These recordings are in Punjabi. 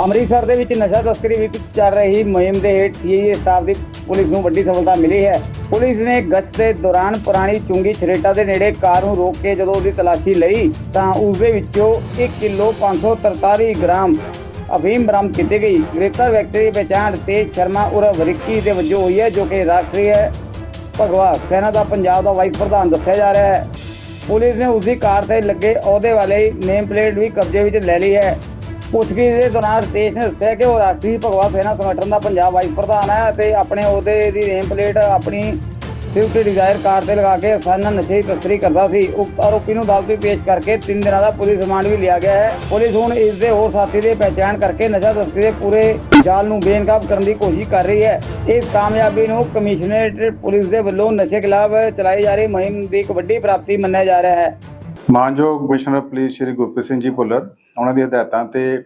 ਅੰਮ੍ਰਿਤਸਰ ਦੇ ਵਿੱਚ ਨਸ਼ਾ ਤਸਕਰੀ ਵਿੱਚ ਚੱਲ ਰਹੀ ਮੁਹਿੰਮ ਦੇ ਹੇਠ ਸੀਆਈਏ ਸਟਾਫ ਦੀ ਪੁਲਿਸ ਨੂੰ ਵੱਡੀ ਸਫਲਤਾ ਮਿਲੀ ਹੈ। ਪੁਲਿਸ ਨੇ ਗਸ਼ਤ ਦੇ ਦੌਰਾਨ ਪੁਰਾਣੀ ਚੁੰਗੀ ਛਰੇਟਾ ਦੇ ਨੇੜੇ ਕਾਰ ਨੂੰ ਰੋਕ ਕੇ ਜਦੋਂ ਉਹਦੀ ਤਲਾਸ਼ੀ ਲਈ, ਤਾਂ ਉਸ ਦੇ ਵਿੱਚੋਂ 1 ਕਿਲੋ 543 ਗ੍ਰਾਮ ਅਫੀਮ ਬਰਾਮਦ ਕੀਤੀ ਗਈ। ਗ੍ਰਿਫਤਾਰ ਵਿਅਕਤੀ ਦੀ ਪਛਾਣ ਤੇਜ ਸ਼ਰਮਾ ਉਰਫ ਰਿੱਕੀ ਦੇ ਵਜੋਂ ਹੋਈ ਹੈ, ਜੋ ਕਿ ਰਾਸ਼ਟਰੀ ਹੈ। ਭਗਵਾ ਸੈਨਾ ਦਾ ਪੰਜਾਬ ਦਾ ਵਾਈਸ ਪ੍ਰਧਾਨ ਦੱਸਿਆ ਜਾ ਰਿਹਾ ਹੈ। ਪੁਲਿਸ ਨੇ ਉਸ ਦੀ ਕਾਰ ਤੇ ਲੱਗੇ ਅਹੁਦੇ ਵਾਲੇ ਨੇਮ ਪਲੇਟ ਵੀ ਕਬਜ਼ੇ ਵਿੱਚ ਲੈ ਲਈ ਹੈ। ਪੁੱਛਗਿੱਛ ਦੇ ਦੌਰਾਨ ਰਤੇਸ਼ ਨੇ ਦੱਸਿਆ ਕਿ ਉਹ ਰਾਸ਼ਟਰੀ ਭਗਵਾ ਸੈਨਾ ਸੰਗਠਨ ਦਾ ਪੰਜਾਬ ਵਾਈਸ ਪ੍ਰਧਾਨ ਹੈ ਤੇ ਆਪਣੇ ਅਹੁਦੇ ਦੀ ਨੇਮ ਪਲੇਟ ਆਪਣੀ ਸਵਿਫਟ ਡਿਜ਼ਾਇਰ ਕਾਰ ਤੇ ਲਗਾ ਕੇ ਅਸਾਨਾ ਨਸ਼ੇ ਤਸਕਰੀ ਕਰਦਾ ਸੀ। ਉਕਤ ਆਰੋਪੀ ਨੂੰ ਅਦਾਲਤ ਪੇਸ਼ ਕਰਕੇ 3 ਦਿਨਾਂ ਦਾ ਪੁਲਿਸ ਰਿਮਾਂਡ ਵੀ ਲਿਆ ਗਿਆ ਹੈ। ਪੁਲਿਸ ਹੁਣ ਇਸ ਦੇ ਹੋਰ ਸਾਥੀ ਦੀ ਪਹਿਚਾਣ ਕਰਕੇ ਨਸ਼ਾ ਤਸਕਰੀ ਦੇ ਪੂਰੇ ਜਾਲ ਨੂੰ ਬੇਨਕਾਬ ਕਰਨ ਦੀ ਕੋਸ਼ਿਸ਼ ਕਰ ਰਹੀ ਹੈ। ਇਸ ਕਾਮਯਾਬੀ ਨੂੰ ਕਮਿਸ਼ਨਰੇਟ ਪੁਲਿਸ ਦੇ ਵੱਲੋਂ ਨਸ਼ੇ ਖਿਲਾਫ ਚਲਾਈ ਜਾ ਰਹੀ ਮੁਹਿੰਮ ਦੀ ਇੱਕ ਵੱਡੀ ਪ੍ਰਾਪਤੀ ਮੰਨਿਆ ਜਾ ਰਿਹਾ ਹੈ। ਮਾਨਯੋਗ ਕਮਿਸ਼ਨਰ ਪੁਲਿਸ ਸ਼੍ਰੀ ਗੁਰਪ੍ਰੀਤ ਸਿੰਘ ਜੀ ਭੁੱਲਰ ਉਹਨਾਂ ਦੀ ਹਦਾਇਤਾਂ ਤੇ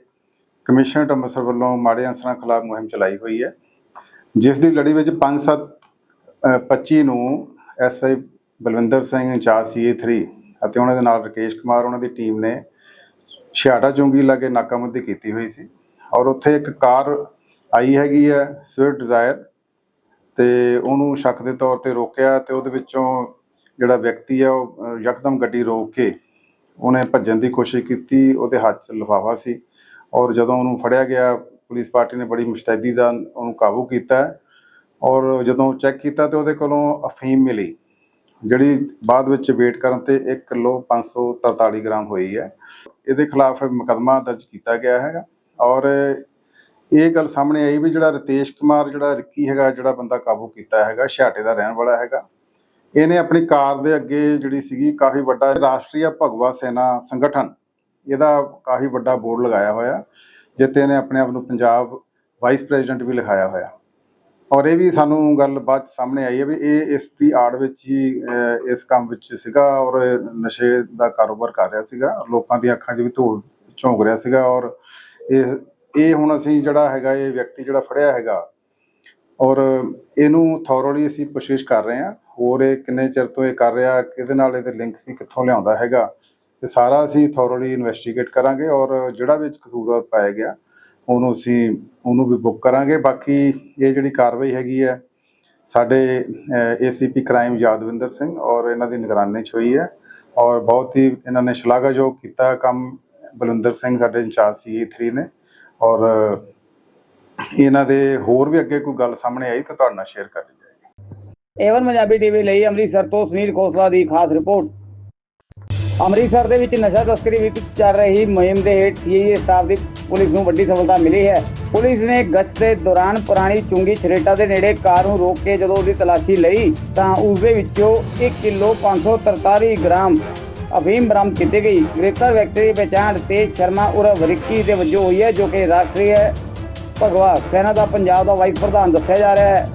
ਕਮਿਸ਼ਨਰ ਅੰਮ੍ਰਿਤਸਰ ਵੱਲੋਂ ਮਾੜੇ ਅਨਸਰਾਂ ਖਿਲਾਫ ਮੁਹਿੰਮ ਚਲਾਈ ਹੋਈ ਹੈ, ਜਿਸ ਦੀ ਲੜੀ ਵਿੱਚ 5-7 25 ਨੂੰ ਐਸਆਈ ਬਲਵਿੰਦਰ ਸਿੰਘ ਇੰਚਾਰਜ ਸੀਏ3 ਅਤੇ ਉਹਨਾਂ ਦੇ ਨਾਲ ਰਕੇਸ਼ ਕੁਮਾਰ, ਉਹਨਾਂ ਦੀ ਟੀਮ ਨੇ ਛਿਆਟਾ ਚੁੰਗੀ ਲਾਗੇ ਨਾਕਾਬੰਦੀ ਕੀਤੀ ਹੋਈ ਸੀ ਔਰ ਉੱਥੇ ਇੱਕ ਕਾਰ ਆਈ ਹੈਗੀ ਹੈ, ਸਵਿਫਟ ਡਿਜ਼ਾਇਰ ਤੇ ਉਹਨੂੰ ਸ਼ੱਕ ਦੇ ਤੌਰ ਤੇ ਰੋਕਿਆ ਤੇ ਉਹਦੇ ਵਿੱਚੋਂ ਜਿਹੜਾ ਵਿਅਕਤੀ ਹੈ ਉਹ ਯਕਦਮ ਗੱਡੀ ਰੋਕ ਕੇ ਉਹਨੇ ਭੱਜਣ ਦੀ ਕੋਸ਼ਿਸ਼ ਕੀਤੀ, ਉਹਦੇ ਹੱਥ 'ਚ ਲਿਫਾਫਾ ਸੀ ਔਰ ਜਦੋਂ ਉਹਨੂੰ ਫੜਿਆ ਗਿਆ, ਪੁਲਿਸ ਪਾਰਟੀ ਨੇ ਬੜੀ ਮੁਸਤੈਦੀ ਦਾ ਉਹਨੂੰ ਕਾਬੂ ਕੀਤਾ ਔਰ ਜਦੋਂ ਚੈੱਕ ਕੀਤਾ ਤੇ ਉਹਦੇ ਕੋਲੋਂ ਅਫੀਮ ਮਿਲੀ, ਜਿਹੜੀ ਬਾਅਦ ਵਿੱਚ ਵੇਟ ਕਰਨ ਤੇ 1 ਕਿਲੋ 543 ਗ੍ਰਾਮ ਹੋਈ ਹੈ। ਇਹਦੇ ਖਿਲਾਫ ਮੁਕੱਦਮਾ ਦਰਜ ਕੀਤਾ ਗਿਆ ਹੈਗਾ ਔਰ ਇਹ ਗੱਲ ਸਾਹਮਣੇ ਆਈ ਵੀ ਜਿਹੜਾ ਰਤੇਸ਼ ਕੁਮਾਰ, ਜਿਹੜਾ ਰਿੱਕੀ ਹੈਗਾ, ਜਿਹੜਾ ਬੰਦਾ ਕਾਬੂ ਕੀਤਾ ਹੈਗਾ, ਛਾਟੇ ਦਾ ਰਹਿਣ ਵਾਲਾ ਹੈਗਾ ਇਹਨੇ ਆਪਣੀ ਕਾਰ ਦੇ ਅੱਗੇ ਜਿਹੜੀ ਸੀਗੀ ਕਾਫੀ ਵੱਡਾ ਰਾਸ਼ਟਰੀ ਭਗਵਾ ਸੈਨਾ ਸੰਗਠਨ, ਇਹਦਾ ਕਾਫੀ ਵੱਡਾ ਬੋਰਡ ਲਗਾਇਆ ਹੋਇਆ ਜਿੱਤੇ ਇਹਨੇ ਆਪਣੇ ਆਪ ਨੂੰ ਪੰਜਾਬ ਵਾਈਸ ਪ੍ਰੈਜ਼ੀਡੈਂਟ ਵੀ ਲਿਖਾਇਆ ਹੋਇਆ। ਔਰ ਇਹ ਵੀ ਸਾਨੂੰ ਗੱਲ ਬਾਅਦ 'ਚ ਸਾਹਮਣੇ ਆਈ ਹੈ ਵੀ ਇਹ ਇਸ ਦੀ ਆੜ ਵਿੱਚ ਹੀ ਇਸ ਕੰਮ ਵਿੱਚ ਸੀਗਾ ਔਰ ਨਸ਼ੇ ਦਾ ਕਾਰੋਬਾਰ ਕਰ ਰਿਹਾ ਸੀਗਾ, ਲੋਕਾਂ ਦੀਆਂ ਅੱਖਾਂ 'ਚ ਵੀ ਧੂੜ ਝੋਂਕ ਰਿਹਾ ਸੀਗਾ ਔਰ ਇਹ ਇਹ ਹੁਣ ਅਸੀਂ ਜਿਹੜਾ ਹੈਗਾ, ਇਹ ਵਿਅਕਤੀ ਜਿਹੜਾ ਫੜਿਆ ਹੈਗਾ ਔਰ ਇਹਨੂੰ ਥੋਰਲੀ ਅਸੀਂ ਕੋਸ਼ਿਸ਼ ਕਰ ਰਹੇ ਹਾਂ। ਹੋਰ ਇਹ ਕਿੰਨੇ ਚਿਰ ਤੋਂ ਇਹ ਕਰ ਰਿਹਾ, ਕਿਹਦੇ ਨਾਲ ਇਹਦੇ ਲਿੰਕ ਸੀ, ਕਿੱਥੋਂ ਲਿਆਉਂਦਾ ਹੈਗਾ, ਤੇ ਸਾਰਾ ਅਸੀਂ ਥੋਰਲੀ ਇਨਵੈਸਟੀਗੇਟ ਕਰਾਂਗੇ ਔਰ ਜਿਹੜਾ ਵਿੱਚ ਕਸੂਰਵਾਰ ਪਾਇਆ ਗਿਆ, ਉਹਨੂੰ ਅਸੀਂ, ਉਹਨੂੰ ਵੀ ਬੁੱਕ ਕਰਾਂਗੇ। ਬਾਕੀ ਇਹ ਜਿਹੜੀ ਕਾਰਵਾਈ ਹੈਗੀ ਹੈ, ਸਾਡੇ ਏਸੀਪੀ ਕ੍ਰਾਈਮ ਯਾਦਵਿੰਦਰ ਸਿੰਘ ਔਰ ਇਹਨਾਂ ਦੀ ਨਿਗਰਾਨੀ 'ਚ ਹੋਈ ਹੈ ਔਰ ਬਹੁਤ ਹੀ ਇਹਨਾਂ ਨੇ ਸ਼ਲਾਘਾਯੋਗ ਕੀਤਾ ਕੰਮ, ਬਲਵਿੰਦਰ ਸਿੰਘ ਸਾਡੇ ਇੰਚਾਰਜ ਸੀ 3 ਨੇ ਔਰ ਇਹਨਾਂ ਦੇ ਹੋਰ ਵੀ ਅੱਗੇ ਕੋਈ ਗੱਲ ਸਾਹਮਣੇ ਆਈ ਤਾਂ ਤੁਹਾਡੇ ਨਾਲ ਸ਼ੇਅਰ ਕਰ ਲਈ ਏਵਨ ਪੰਜਾਬੀ ਟੀਵੀ ਲਈ ਅੰਮ੍ਰਿਤਸਰ ਤੋਂ ਸੁਨੀਲ ਖੋਸਲਾ ਦੀ ਖਾਸ ਰਿਪੋਰਟ। ਅੰਮ੍ਰਿਤਸਰ ਦੇ ਵਿੱਚ ਨਸ਼ਾ ਤਸਕਰੀ ਵਿੱਚ ਚੱਲ ਰਹੀ ਮੁਹਿੰਮ ਦੇ ਹੇਠ ਸੀਆਈਏ ਸਟਾਫ ਦੀ ਪੁਲਿਸ ਨੂੰ ਵੱਡੀ ਸਫਲਤਾ ਮਿਲੀ ਹੈ। ਪੁਲਿਸ ਨੇ ਗਸ਼ਤ ਦੇ ਦੌਰਾਨ ਪੁਰਾਣੀ ਚੁੰਗੀ ਛਰੇਟਾ ਦੇ ਨੇੜੇ ਕਾਰ ਨੂੰ ਰੋਕ ਕੇ ਜਦੋਂ ਉਹਦੀ ਤਲਾਸ਼ੀ ਲਈ, ਤਾਂ ਉਸ ਦੇ ਵਿੱਚੋਂ 1 ਕਿਲੋ 543 ਗ੍ਰਾਮ ਅਫੀਮ ਬਰਾਮਦ ਕੀਤੀ ਗਈ। ਗ੍ਰਿਫਤਾਰ ਵਿਅਕਤੀ ਦੀ ਪਛਾਣ ਤੇਜ ਸ਼ਰਮਾ ਉਰਫ ਰਿੱਕੀ ਦੇ ਵਜੋਂ ਹੋਈ ਹੈ, ਜੋ ਕਿ ਰਾਸ਼ਟਰੀ ਹੈ ਭਗਵਾ ਸੈਨਾ ਦਾ ਪੰਜਾਬ ਦਾ ਵਾਈਸ ਪ੍ਰਧਾਨ ਦੱਸਿਆ ਜਾ ਰਿਹਾ ਹੈ।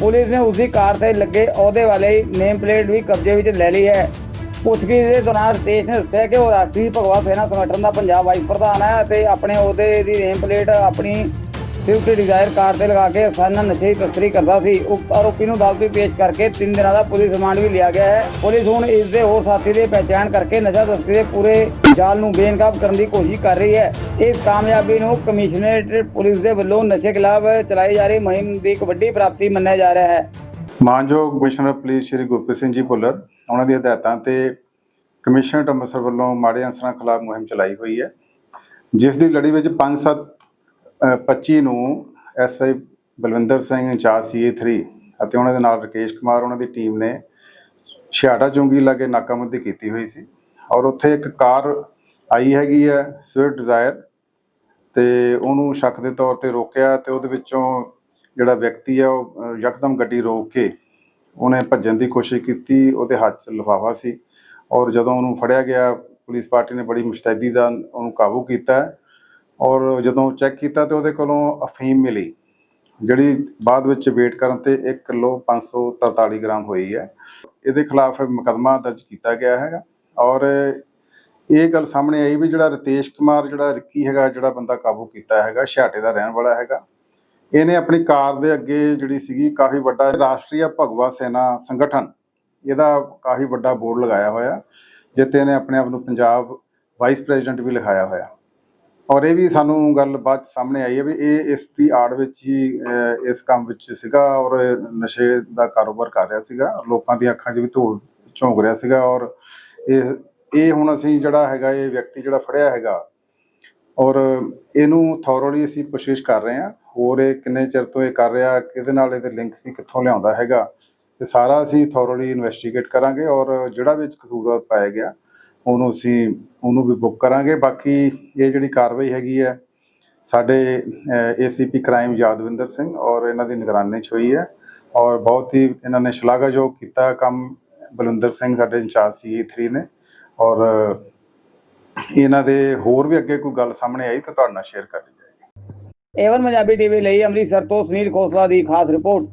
ਪੁਲਿਸ ਨੇ ਉਸ ਦੀ ਕਾਰ ਤੇ ਲੱਗੇ ਅਹੁਦੇ ਵਾਲੇ ਨੇਮ ਪਲੇਟ ਵੀ ਕਬਜ਼ੇ ਵਿੱਚ ਲੈ ਲਈ ਹੈ। ਪੁੱਛਗਿੱਛ ਦੇ ਦੌਰਾਨ ਸਟੇਸ਼ ਨੇ ਦੱਸਿਆ ਕਿ ਉਹ ਰਾਸ਼ਟਰੀ ਭਗਵਾ ਸੈਨਾ ਸੰਗਠਨ ਦਾ ਪੰਜਾਬ ਵਾਈਸ ਪ੍ਰਧਾਨ ਹੈ ਅਤੇ ਆਪਣੇ ਅਹੁਦੇ ਦੀ ਨੇਮ ਪਲੇਟ ਆਪਣੀ ਸਵਿਫਟ ਡਿਜ਼ਾਇਰ ਕਾਰ ਤੇ ਲਗਾ ਕੇ ਅਸਾਨਾ ਨਸ਼ੇ ਦੀ ਤਸਕਰੀ ਕਰਦਾ ਸੀ। ਉਕਤ ਆਰੋਪੀ ਨੂੰ ਅਦਾਲਤ ਵਿੱਚ ਪੇਸ਼ ਕਰਕੇ 3 ਦਿਨਾਂ ਦਾ ਪੁਲਿਸ ਰਿਮਾਂਡ ਵੀ ਲਿਆ ਗਿਆ ਹੈ। ਪੁਲਿਸ ਹੁਣ ਇਸ ਦੇ ਹੋਰ ਸਾਥੀ ਦੀ ਪਹਿਚਾਣ ਕਰਕੇ ਨਸ਼ਾ ਤਸਕਰੀ ਦੇ ਪੂਰੇ ਜਾਲ ਨੂੰ ਬੇਨਕਾਬ ਕਰਨ ਦੀ ਕੋਸ਼ਿਸ਼ ਕਰ ਰਹੀ ਹੈ। ਇਸ ਕਾਮਯਾਬੀ ਨੂੰ ਕਮਿਸ਼ਨਰੇਟ ਪੁਲਿਸ ਦੇ ਵੱਲੋਂ ਨਸ਼ੇ ਖਿਲਾਫ ਚਲਾਈ ਜਾ ਰਹੀ ਮੁਹਿੰਮ ਦੀ ਇੱਕ ਵੱਡੀ ਪ੍ਰਾਪਤੀ ਮੰਨਿਆ ਜਾ ਰਿਹਾ ਹੈ। ਮਾਨਯੋਗ ਕਮਿਸ਼ਨਰ ਪੁਲਿਸ ਸ਼੍ਰੀ ਗੁਰਪ੍ਰੀਤ ਸਿੰਘ ਜੀ ਭੁੱਲਰ, ਉਹਨਾਂ ਦੀ ਹਦਾਇਤਾਂ ਤੇ ਕਮਿਸ਼ਨਰ ਅੰਮ੍ਰਿਤਸਰ ਵੱਲੋਂ ਮਾੜੇ ਅਨਸਰਾਂ ਖਿਲਾਫ ਮੁਹਿੰਮ ਚਲਾਈ ਹੋਈ ਹੈ। ਜਿਸ ਦੀ ਲੜੀ ਵਿੱਚ 5-7 25 ਨੂੰ ਐਸਆਈ ਬਲਵਿੰਦਰ ਸਿੰਘ ਇੰਚਾਰਜ ਸੀਏ3 ਅਤੇ ਉਹਨਾਂ ਦੇ ਨਾਲ ਰਕੇਸ਼ ਕੁਮਾਰ ਉਹਨਾਂ ਦੀ ਟੀਮ ਨੇ ਛਿਆੜਾ ਚੁੰਗੀ ਲਾਗੇ ਨਾਕਾਬੰਦੀ ਕੀਤੀ ਹੋਈ ਸੀ। ਔਰ ਉੱਥੇ ਇੱਕ ਕਾਰ ਆਈ ਹੈਗੀ ਹੈ, ਸਵਿਫਟ ਡਿਜ਼ਾਇਰ ਤੇ ਉਹਨੂੰ ਸ਼ੱਕ ਦੇ ਤੌਰ ਤੇ ਰੋਕਿਆ ਤੇ ਉਹਦੇ ਵਿੱਚੋਂ ਜਿਹੜਾ ਵਿਅਕਤੀ ਆ ਉਹ ਯਕਦਮ ਗੱਡੀ ਰੋਕ ਕੇ ਉਹਨੇ ਭੱਜਣ ਦੀ ਕੋਸ਼ਿਸ਼ ਕੀਤੀ, ਉਹਦੇ ਹੱਥ 'ਚ ਲਿਫਾਫਾ ਸੀ ਔਰ ਜਦੋਂ ਉਹਨੂੰ ਫੜਿਆ ਗਿਆ, ਪੁਲਿਸ ਪਾਰਟੀ ਨੇ ਬੜੀ ਮੁਸਤੈਦੀ ਦਾ ਉਹਨੂੰ ਕਾਬੂ ਕੀਤਾ। ਔਰ ਜਦੋਂ ਚੈੱਕ ਕੀਤਾ ਤੇ ਉਹਦੇ ਕੋਲੋਂ ਅਫੀਮ ਮਿਲੀ, ਜਿਹੜੀ ਬਾਅਦ ਵਿੱਚ ਵੇਟ ਕਰਨ ਤੇ 1 ਕਿਲੋ 543 ਗ੍ਰਾਮ ਹੋਈ ਹੈ। ਇਹਦੇ ਖਿਲਾਫ ਮੁਕੱਦਮਾ ਦਰਜ ਕੀਤਾ ਗਿਆ ਹੈਗਾ। ਔਰ ਇਹ ਗੱਲ ਸਾਹਮਣੇ ਆਈ ਵੀ ਜਿਹੜਾ ਰਤੇਸ਼ ਕੁਮਾਰ, ਜਿਹੜਾ ਰਿੱਕੀ ਹੈਗਾ, ਜਿਹੜਾ ਬੰਦਾ ਕਾਬੂ ਕੀਤਾ ਹੈਗਾ, ਛਾਟੇ ਦਾ ਰਹਿਣ ਵਾਲਾ ਹੈਗਾ। ਇਹਨੇ ਆਪਣੀ ਕਾਰ ਦੇ ਅੱਗੇ ਜਿਹੜੀ ਸੀਗੀ, ਕਾਫੀ ਵੱਡਾ ਰਾਸ਼ਟਰੀ ਭਗਵਾ ਸੈਨਾ ਸੰਗਠਨ, ਇਹਦਾ ਕਾਫੀ ਵੱਡਾ ਬੋਰਡ ਲਗਾਇਆ ਹੋਇਆ ਜਿੱਤੇ ਇਹਨੇ ਆਪਣੇ ਆਪ ਨੂੰ ਪੰਜਾਬ ਵਾਈਸ ਪ੍ਰੈਜ਼ੀਡੈਂਟ ਵੀ ਲਿਖਾਇਆ ਹੋਇਆ। ਔਰ ਇਹ ਵੀ ਸਾਨੂੰ ਗੱਲ ਬਾਅਦ 'ਚ ਸਾਹਮਣੇ ਆਈ ਹੈ ਵੀ ਇਹ ਇਸ ਦੀ ਆੜ ਵਿੱਚ ਹੀ ਇਸ ਕੰਮ ਵਿੱਚ ਸੀਗਾ ਔਰ ਨਸ਼ੇ ਦਾ ਕਾਰੋਬਾਰ ਕਰ ਰਿਹਾ ਸੀਗਾ, ਲੋਕਾਂ ਦੀਆਂ ਅੱਖਾਂ 'ਚ ਵੀ ਧੂੜ ਝੋਂਕ ਰਿਹਾ ਸੀਗਾ ਔਰ ਇਹ ਇਹ ਹੁਣ ਅਸੀਂ ਜਿਹੜਾ ਹੈਗਾ, ਇਹ ਵਿਅਕਤੀ ਜਿਹੜਾ ਫੜਿਆ ਹੈਗਾ ਔਰ ਇਹਨੂੰ ਥੋਰਲੀ ਅਸੀਂ ਕੋਸ਼ਿਸ਼ ਕਰ ਰਹੇ ਹਾਂ, ਹੋਰ ਇਹ ਕਿੰਨੇ ਚਿਰ ਤੋਂ ਇਹ ਕਰ ਰਿਹਾ, ਕਿਹਦੇ ਨਾਲ ਇਹਦੇ ਲਿੰਕ ਸੀ ਕਿੱਥੋਂ ਲਿਆਉਂਦਾ ਹੈਗਾ ਤੇ ਸਾਰਾ ਅਸੀਂ ਥੋਰਲੀ ਇਨਵੈਸਟੀਗੇਟ ਕਰਾਂਗੇ ਔਰ ਜਿਹੜਾ ਵਿੱਚ ਕਸੂਰਵਾਰ ਪਾਇਆ ਗਿਆ। ਉਹਨੂੰ ਅਸੀਂ, ਉਹਨੂੰ ਵੀ ਬੁੱਕ ਕਰਾਂਗੇ। ਬਾਕੀ ਇਹ ਜਿਹੜੀ ਕਾਰਵਾਈ ਹੈਗੀ ਹੈ, ਸਾਡੇ ਏਸੀਪੀ ਕ੍ਰਾਈਮ ਯਾਦਵਿੰਦਰ ਸਿੰਘ ਔਰ ਇਹਨਾਂ ਦੀ ਨਿਗਰਾਨੀ 'ਚ ਹੋਈ ਹੈ ਔਰ ਬਹੁਤ ਹੀ ਇਹਨਾਂ ਨੇ ਸ਼ਲਾਘਾਯੋਗ ਕੀਤਾ ਕੰਮ। ਬਲਵਿੰਦਰ ਸਿੰਘ ਸਾਡੇ ਇੰਚਾਰਜ ਸੀ 3 ਨੇ ਔਰ ਇਹਨਾਂ ਦੇ ਹੋਰ ਵੀ ਅੱਗੇ ਕੋਈ ਗੱਲ ਸਾਹਮਣੇ ਆਈ ਤਾਂ ਤੁਹਾਡੇ ਨਾਲ ਸ਼ੇਅਰ ਕਰ ਲਈ ਜਾਏਗੀ। ਏਵਨ ਪੰਜਾਬੀ ਟੀਵੀ ਲਈ ਅੰਮ੍ਰਿਤਸਰ ਤੋਂ ਸੁਨੀਲ ਖੋਸਲਾ ਦੀ ਖਾਸ ਰਿਪੋਰਟ।